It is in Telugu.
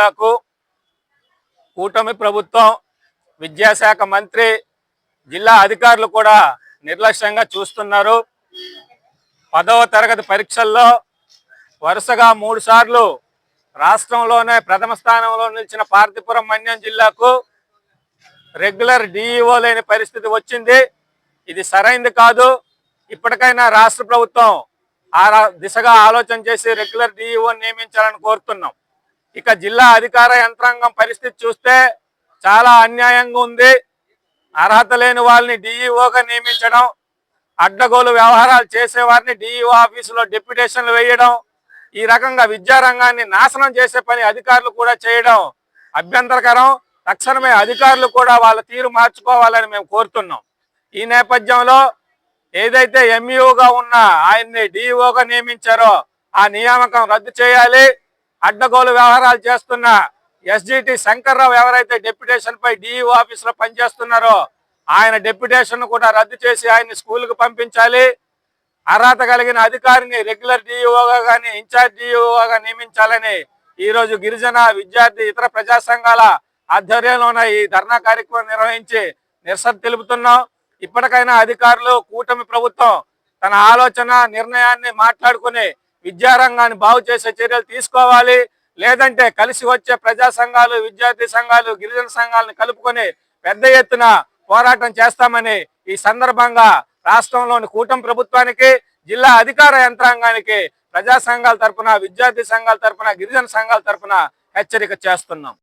జిల్లాకు కూటమి ప్రభుత్వం విద్యాశాఖ మంత్రి జిల్లా అధికారులు కూడా నిర్లక్ష్యంగా చూస్తున్నారు. పదవ తరగతి పరీక్షల్లో వరుసగా మూడు సార్లు రాష్ట్రంలోనే ప్రథమ స్థానంలో నిలిచిన పార్థిపురం మన్యం జిల్లాకు రెగ్యులర్ డిఈఓ లేని పరిస్థితి వచ్చింది. ఇది సరైంది కాదు. ఇప్పటికైనా రాష్ట్ర ప్రభుత్వం ఆ రా- దిశగా ఆలోచన చేసి రెగ్యులర్ డిఈఓ నియమించాలని కోరుతున్నాం. ఇక జిల్లా అధికార యంత్రాంగం పరిస్థితి చూస్తే చాలా అన్యాయంగా ఉంది. అర్హత లేని వాళ్ళని డిఈఓగా నియమించడం అడ్డగోలు వ్యవహారాలు చేసే వారిని డిఈఓ ఆఫీసులో డిప్యుటేషన్లు వేయడం ఈ రకంగా విద్యారంగాన్ని నాశనం చేసే పని అధికారులు కూడా చేయడం అభ్యంతరకరం. తక్షణమే అధికారులు కూడా వాళ్ళ తీరు మార్చుకోవాలని మేము కోరుతున్నాం. ఈ నేపథ్యంలో ఏదైతే ఎంఈఓగా ఉన్న ఆయన్ని డిఈఓగా నియమించారో ఆ నియామకం రద్దు చేయాలి. అడ్డగోలు వ్యవహారాలు చేస్తున్న ఎస్జిటి శంకర్రావు ఎవరైతే డెప్యుటేషన్ పై డిఈఓ ఆఫీస్లో పనిచేస్తున్నారో ఆయన డెప్యుటేషన్ కూడా రద్దు చేసి ఆయన్ని స్కూల్కి పంపించాలి. అర్హత కలిగిన అధికారిని రెగ్యులర్ డిఈఓగా కానీ ఇన్ఛార్జ్ డిఈఓగా నియమించాలని ఈరోజు గిరిజన విద్యార్థి ఇతర ప్రజా సంఘాల ఆధ్వర్యంలోన ఈ ధర్నా కార్యక్రమం నిర్వహించి నిరసన తెలుపుతున్నాం. ఇప్పటికైనా అధికారులు కూటమి ప్రభుత్వం తన ఆలోచన నిర్ణయాన్ని మాట్లాడుకుని విద్యారంగాన్ని బాగు చేసే చర్యలు తీసుకోవాలి. లేదంటే కలిసి వచ్చే ప్రజా సంఘాలు విద్యార్థి సంఘాలు గిరిజన సంఘాలను కలుపుకొని పెద్ద ఎత్తున పోరాటం చేస్తామని ఈ సందర్భంగా రాష్ట్రంలోని కూటమి ప్రభుత్వానికి జిల్లా అధికార యంత్రాంగానికి ప్రజా సంఘాల తరపున విద్యార్థి సంఘాల తరపున గిరిజన సంఘాల తరపున హెచ్చరిక చేస్తున్నాం.